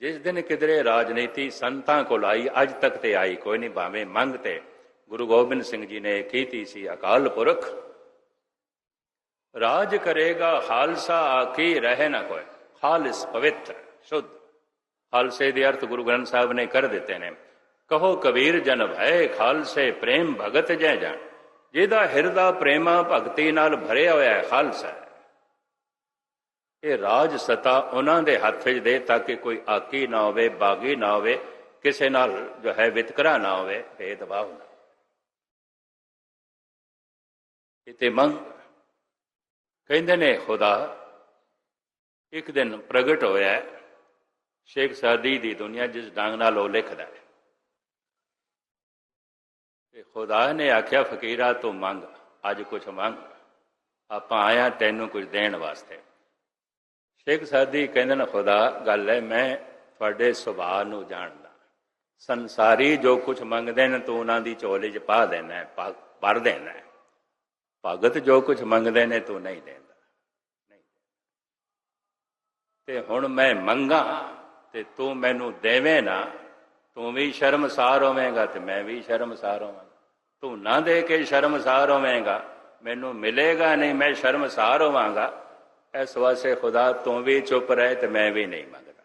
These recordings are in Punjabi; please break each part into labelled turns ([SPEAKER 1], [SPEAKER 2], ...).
[SPEAKER 1] ਜਿਸ ਦਿਨ ਕਿਧਰੇ ਰਾਜਨੀਤੀ ਸੰਤਾਂ ਕੋਲ ਆਈ, ਅੱਜ ਤੱਕ ਤੇ ਆਈ ਕੋਈ ਨਹੀਂ, ਭਾਵੇਂ ਮੰਗ ਤੇ ਗੁਰੂ ਗੋਬਿੰਦ ਸਿੰਘ ਜੀ ਨੇ ਕੀਤੀ ਸੀ, ਅਕਾਲ ਪੁਰਖ। ਰਾਜ ਕਰੇਗਾ ਖਾਲਸਾ ਆਖੀ ਰਹੇ ਨਾ ਕੋਈ, ਖਾਲਿਸ ਪਵਿੱਤਰ, ਸ਼ੁੱਧ। ਖਾਲਸੇ ਦੇ ਅਰਥ ਗੁਰੂ ਗ੍ਰੰਥ ਸਾਹਿਬ ਨੇ ਕਰ ਦਿੱਤੇ ਨੇ। ਕਹੋ ਕਬੀਰ ਜਨ ਭੈ ਖਾਲਸੇ ਪ੍ਰੇਮ ਭਗਤ ਜੈ ਜਾਣ। ਜਿਹਦਾ ਹਿਰਦਾ ਪ੍ਰੇਮਾ ਭਗਤੀ ਨਾਲ ਭਰਿਆ ਹੋਇਆ ਹੈ, ਖਾਲਸਾ। ਇਹ ਰਾਜ ਸਤਾ ਉਹਨਾਂ ਦੇ ਹੱਥ 'ਚ ਦੇ ਤਾਂ ਕਿ ਕੋਈ ਆਕੀ ਨਾ ਹੋਵੇ, ਬਾਗੀ ਨਾ ਹੋਵੇ, ਕਿਸੇ ਨਾਲ ਜੋ ਹੈ ਵਿਤਕਰਾ ਨਾ ਹੋਵੇ, ਭੇਦਭਾਵ ਨਾ ਇਤੇ ਮੰਗ ਕਹਿੰਦੇ ਨੇ, ਖੁਦਾ, ਇੱਕ ਦਿਨ ਪ੍ਰਗਟ ਹੋਇਆ ਸ਼ੇਖ ਸਾਦੀ ਦੀ ਦੁਨੀਆ ਜਿਸ ਢੰਗ ਨਾਲ ਉਹ ਲਿਖਦਾ ਹੈ। ਤੇ ਖੁਦਾ ਨੇ ਆਖਿਆ, ਫਕੀਰਾ, ਤੂੰ ਮੰਗ, ਅੱਜ ਕੁਝ ਮੰਗ, ਆਪਾਂ ਆਇਆ ਤੈਨੂੰ ਕੁਝ ਦੇਣ ਵਾਸਤੇ। ਸ਼ੇਖ ਸਾਦੀ ਕਹਿੰਦੇ ਨੇ ਖੁਦਾ ਗੱਲ ਹੈ ਮੈਂ ਤੁਹਾਡੇ ਸੁਭਾਅ ਨੂੰ ਜਾਣਦਾ। ਸੰਸਾਰੀ ਜੋ ਕੁਝ ਮੰਗਦੇ ਨੇ ਤੂੰ ਉਹਨਾਂ ਦੀ ਝੋਲੀ 'ਚ ਪਾ ਦੇਣਾ ਹੈ, ਭਰ ਦੇਣਾ ਭਗਤ ਜੋ ਕੁਝ ਮੰਗਦੇ ਨੇ ਤੂੰ ਨਹੀਂ ਦਿੰਦਾ। ਨਹੀਂ ਤੇ ਹੁਣ ਮੈਂ ਮੰਗਾ ਤੇ ਤੂੰ ਮੈਨੂੰ ਦੇਵੇਂ ਨਾ ਤੂੰ ਵੀ ਸ਼ਰਮਸਾਰ ਹੋਵੇਂਗਾ ਤੇ ਮੈਂ ਵੀ ਸ਼ਰਮਸਾਰ ਹੋਵਾਂਗਾ ਤੂੰ ਨਾ ਦੇ ਕੇ ਸ਼ਰਮਸਾਰ ਹੋਵੇਂਗਾ ਮੈਨੂੰ ਮਿਲੇਗਾ ਨਹੀਂ ਮੈਂ ਸ਼ਰਮਸਾਰ ਹੋਵਾਂਗਾ। ਇਸ ਵਾਸਤੇ ਖੁਦਾ, ਤੂੰ ਵੀ ਚੁੱਪ ਰਹੇ ਤੇ ਮੈਂ ਵੀ ਨਹੀਂ ਮੰਗਦਾ।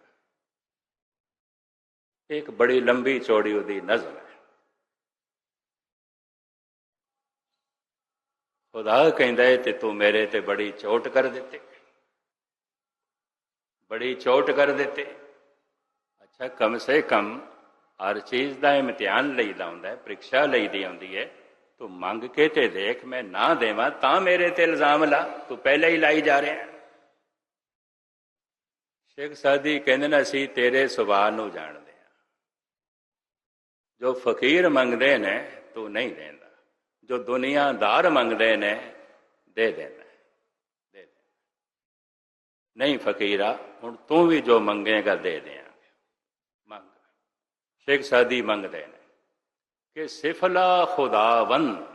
[SPEAKER 1] ਇੱਕ ਬੜੀ ਲੰਬੀ ਚੌੜੀ ਉਹਦੀ ਨਜ਼ਮ ਹੈ। ਖੁਦਾ ਕਹਿੰਦਾ ਹੈ ਤੇ ਤੂੰ ਮੇਰੇ ਤੇ ਬੜੀ ਚੋਟ ਕਰ ਦਿੱਤੀ। ਬੜੀ ਚੋਟ ਕਰ ਦਿੱਤੀ। ਅੱਛਾ, ਕਮ ਸੇ ਕਮ ਹਰ ਚੀਜ਼ ਦਾ ਇਮਤਿਹਾਨ ਲਈਦਾ ਹੁੰਦਾ ਹੈ, ਪ੍ਰੀਖਿਆ ਲਈਦੀ ਆਉਂਦੀ ਹੈ। ਤੂੰ ਮੰਗ ਕੇ ਤੇ ਦੇਖ, ਮੈਂ ਨਾ ਦੇਵਾਂ ਤਾਂ ਮੇਰੇ ਤੇ ਇਲਜ਼ਾਮ ਲਾ। ਤੂੰ ਪਹਿਲਾਂ ਹੀ ਲਾਈ ਜਾ ਰਿਹਾ ਸ਼ੇਖ ਸਾਦੀ ਕਹਿੰਦੇ ਨੇ, ਅਸੀਂ ਤੇਰੇ ਸੁਭਾਅ ਨੂੰ ਜਾਣਦੇ ਹਾਂ। ਜੋ ਫਕੀਰ ਮੰਗਦੇ ਨੇ, ਤੂੰ ਨਹੀਂ ਦਿੰਦਾ। ਜੋ ਦੁਨੀਆਦਾਰ ਮੰਗਦੇ ਨੇ, ਦੇ ਦੇਣਾ ਦੇ ਦੇ ਨਹੀਂ ਫਕੀਰਾ, ਹੁਣ ਤੂੰ ਵੀ ਜੋ ਮੰਗੇਗਾ, ਦੇ ਦਿਆਂਗੇ। ਮੰਗ। ਸ਼ੇਖ ਸਾਦੀ ਮੰਗਦੇ ਨੇ ਕਿ ਸਿਫਲਾ ਖੁਦਾਵੰ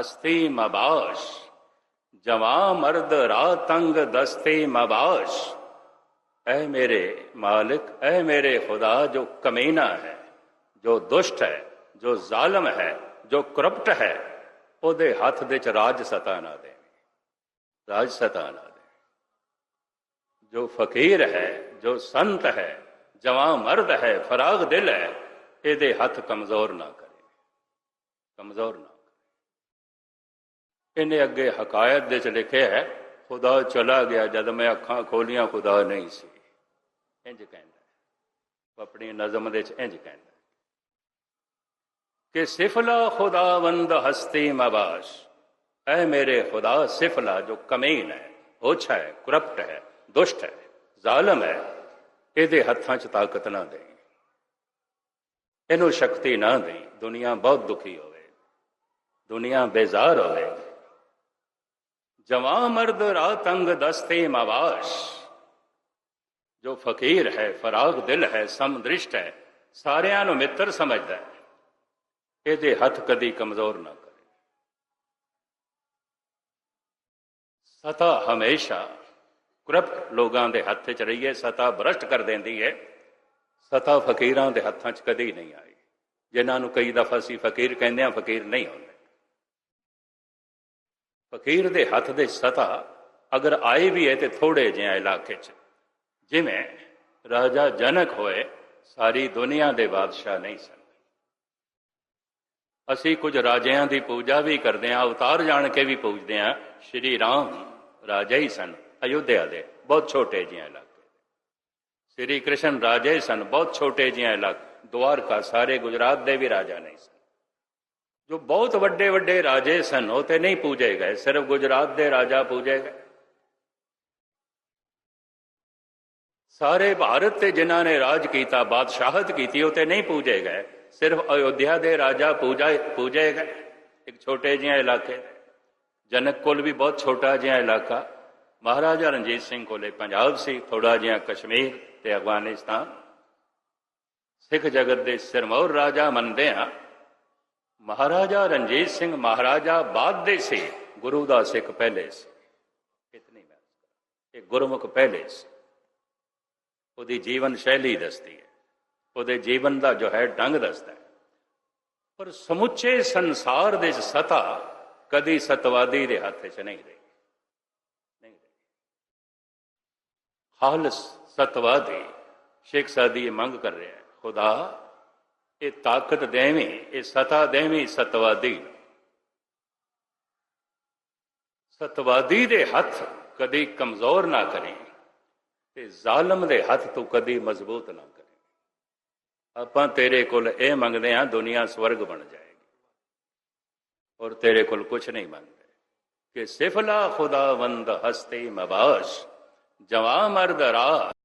[SPEAKER 1] ਹਸਤੀ ਮਬਾਸ਼, ਜਵਾਂ ਮਰਦ ਰਾਤੰਗ ਦਸਤੇ ਮਬਾਸ਼। ਐ ਮੇਰੇ ਮਾਲਿਕ ਐ ਮੇਰੇ ਖੁਦਾ ਜੋ ਕਮੀਨਾ ਹੈ ਜੋ ਦੁਸ਼ਟ ਹੈ ਜੋ ਜ਼ਾਲਮ ਹੈ ਜੋ ਕਰਪਟ ਹੈ ਉਹਦੇ ਹੱਥ ਦੇ ਚ ਰਾਜ ਸਤਾ ਨਾ ਦੇ ਰਾਜ ਸਤਾ ਨਾ ਦੇ ਜੋ ਫਕੀਰ ਹੈ ਜੋ ਸੰਤ ਹੈ ਜਵਾਂ ਮਰਦ ਹੈ ਫਰਾਗ ਦਿਲ ਹੈ ਇਹਦੇ ਹੱਥ ਕਮਜ਼ੋਰ ਨਾ ਕਰੇ ਕਮਜ਼ੋਰ ਨਾ ਕਰੇ ਇਹਨੇ ਅੱਗੇ ਹਕਾਇਤ ਦੇ ਚ ਲਿਖਿਆ ਹੈ ਖੁਦਾ ਚਲਾ ਗਿਆ ਜਦ ਮੈਂ ਅੱਖਾਂ ਖੋਲੀਆਂ ਖੁਦਾ ਨਹੀਂ ਸੀ ਇੰਜ ਕਹਿੰਦਾ ਹੈ। ਉਹ ਆਪਣੀ ਨਜ਼ਮ ਦੇ ਚ ਇੰਜ ਕਹਿੰਦਾ ਹੈ ਕਿ ਸਿਫਲਾ ਖੁਦਾਵੰਦ ਹਸਤੀ ਮਬਾਸ਼ ਐ ਮੇਰੇ ਖੁਦਾ ਸਿਫਲਾ ਜੋ ਕਮੀਨ ਹੈ ਓਛਾ ਹੈ ਕਰਪਟ ਹੈ ਦੁਸ਼ਟ ਹੈ ਜ਼ਾਲਮ ਹੈ ਇਹਦੇ ਹੱਥਾਂ 'ਚ ਤਾਕਤ ਨਾ ਦੇ ਇਹਨੂੰ ਸ਼ਕਤੀ ਨਾ ਦੇ ਦੁਨੀਆ ਬਹੁਤ ਦੁਖੀ ਹੋਵੇ ਦੁਨੀਆ ਬੇਜ਼ਾਰ ਹੋਵੇ ਜਵਾਂ ਮਰਦ ਰਾਤੰਗ ਦਸਤੇ ਮਵਾਸ਼ ਜੋ ਫਕੀਰ ਹੈ, ਫਰਾਗ ਦਿਲ ਹੈ, ਸਮਦ੍ਰਿਸ਼ਟ ਹੈ, ਸਾਰਿਆਂ ਨੂੰ ਮਿੱਤਰ ਸਮਝਦਾ ਹੈ। ਇਹਦੇ ਹੱਥ ਕਦੀ ਕਮਜ਼ੋਰ ਨਾ ਕਰੇ। ਸਤਾ ਹਮੇਸ਼ਾ ਕਰਪਟ ਲੋਕਾਂ ਦੇ ਹੱਥ 'ਚ ਰਹੀ ਹੈ, ਸਤਾ ਭ੍ਰਸ਼ਟ ਕਰ ਦਿੰਦੀ ਹੈ। ਸਤਾ ਫਕੀਰਾਂ ਦੇ ਹੱਥਾਂ 'ਚ ਕਦੀ ਨਹੀਂ ਆਈ ਜਿਨ੍ਹਾਂ ਨੂੰ ਕਈ ਦਫਾ ਅਸੀਂ ਫਕੀਰ ਕਹਿੰਦੇ ਆ ਫਕੀਰ ਨਹੀਂ ਹੁੰਦੇ। ਫਕੀਰ ਦੇ ਹੱਥ ਦੇ ਸਤਾ ਅਗਰ ਆਏ ਵੀ ਹੈ ਤੇ ਥੋੜੇ ਜਿਹੇ ਇਲਾਕੇ 'ਚ। ਜਿਵੇਂ ਰਾਜਾ ਜਨਕ ਹੋਏ, ਸਾਰੀ ਦੁਨੀਆ ਦੇ ਬਾਦਸ਼ਾਹ ਨਹੀਂ ਸਨ। ਅਸੀਂ ਕੁਝ ਰਾਜਿਆਂ ਦੀ ਪੂਜਾ ਵੀ ਕਰਦੇ ਹਾਂ ਅਵਤਾਰ ਜਾਣ ਕੇ ਵੀ ਪੂਜਦੇ ਹਾਂ। ਸ਼੍ਰੀ ਰਾਮ ਰਾਜਾ ਹੀ ਸਨ, ਅਯੁੱਧਿਆ ਦੇ ਬਹੁਤ ਛੋਟੇ ਜਿਹੇ ਇਲਾਕੇ ਸ਼੍ਰੀ ਕ੍ਰਿਸ਼ਨ ਰਾਜਾ ਹੀ ਸਨ, ਬਹੁਤ ਛੋਟੇ ਜਿਹੇ ਇਲਾਕੇ, ਦੁਆਰਕਾ ਸਾਰੇ ਗੁਜਰਾਤ ਦੇ ਵੀ ਰਾਜਾ ਨਹੀਂ ਸਨ। ਜੋ ਬਹੁਤ ਵੱਡੇ ਵੱਡੇ ਰਾਜੇ ਸਨ, ਉਹ ਤੇ ਨਹੀਂ ਪੂਜੇ ਗਏ, ਸਿਰਫ ਗੁਜਰਾਤ ਦੇ ਰਾਜਾ ਪੂਜੇ ਗਏ। ਸਾਰੇ ਭਾਰਤ ਤੇ ਜਿਨ੍ਹਾਂ ਨੇ ਰਾਜ ਕੀਤਾ, ਬਾਦਸ਼ਾਹਤ ਕੀਤੀ, ਉਹ ਤੇ ਨਹੀਂ ਪੂਜੇ ਗਏ। ਸਿਰਫ ਅਯੋਧਿਆ ਦੇ ਰਾਜਾ ਪੂਜਾ, ਪੂਜੇ ਗਏ। ਇੱਕ ਛੋਟੇ ਜਿਹੇ ਇਲਾਕੇ। ਜਨਕ ਕੋਲ ਵੀ ਬਹੁਤ ਛੋਟਾ ਜਿਹਾ ਇਲਾਕਾ। ਮਹਾਰਾਜਾ ਰਣਜੀਤ ਸਿੰਘ ਕੋਲੇ ਪੰਜਾਬ ਸੀ ਥੋੜਾ ਜਿਹਾ ਕਸ਼ਮੀਰ ਤੇ ਅਫਗਾਨਿਸਤਾਨ। ਸਿੱਖ ਜਗਤ ਦੇ ਸਿਰਮੌਰ ਰਾਜਾ ਮੰਨਦੇ ਆ। ਮਹਾਰਾਜਾ ਰਣਜੀਤ ਸਿੰਘ ਮਹਾਰਾਜਾ ਬਾਦ ਦੇ ਸੀ। ਗੁਰੂ ਦਾ ਸਿੱਖ ਪਹਿਲੇ ਸੀ। ਇਤਨੀ ਮੈਂ ਇਹ ਗੁਰਮੁਖ ਪਹਿਲੇ ਸੀ। ਉਹਦੀ ਜੀਵਨ ਸ਼ੈਲੀ ਦੱਸਦੀ ਹੈ। ਉਹਦੇ ਜੀਵਨ ਦਾ ਜੋ ਹੈ, ਢੰਗ ਦੱਸਦਾ ਹੈ। ਪਰ ਸਮੁੱਚੇ ਸੰਸਾਰ ਦੇ ਸਤਾ ਕਦੀ ਸਤਵਾਦੀ ਦੇ ਹੱਥ 'ਚ ਨਹੀਂ ਰਹੀ। ਨਹੀਂ ਰਹੀ। ਖਾਲਸ ਸਤਵਾਦੀ ਸ਼ੇਖ ਸਾਦੀ ਇਹ ਮੰਗ ਕਰ ਰਿਹਾ ਹੈ, ਖੁਦਾ, ਇਹ ਤਾਕਤ ਦੇਵੀਂ, ਇਹ ਸਤਾ ਦੇਵੀਂ ਸਤਵਾਦੀ ਨੂੰ। ਸਤਵਾਦੀ ਦੇ ਹੱਥ ਕਦੀ ਕਮਜ਼ੋਰ ਨਾ ਕਰੇ। ਤੇ ਜ਼ਾਲਮ ਦੇ ਹੱਥ ਤੋਂ ਕਦੀ ਮਜ਼ਬੂਤ ਨਾ ਕਰੇ ਆਪਾਂ ਤੇਰੇ ਕੋਲ ਇਹ ਮੰਗਦੇ ਹਾਂ ਦੁਨੀਆ ਸਵਰਗ ਬਣ ਜਾਏਗੀ ਔਰ ਤੇਰੇ ਕੋਲ ਕੁਝ ਨਹੀਂ ਮੰਗਦੇ ਕਿ ਸਿਫਲਾ ਖੁਦਾਵੰਦ ਹਸਤੇ ਮਬਾਸ਼ ਜਵਾ ਮਰਦ ਰਾ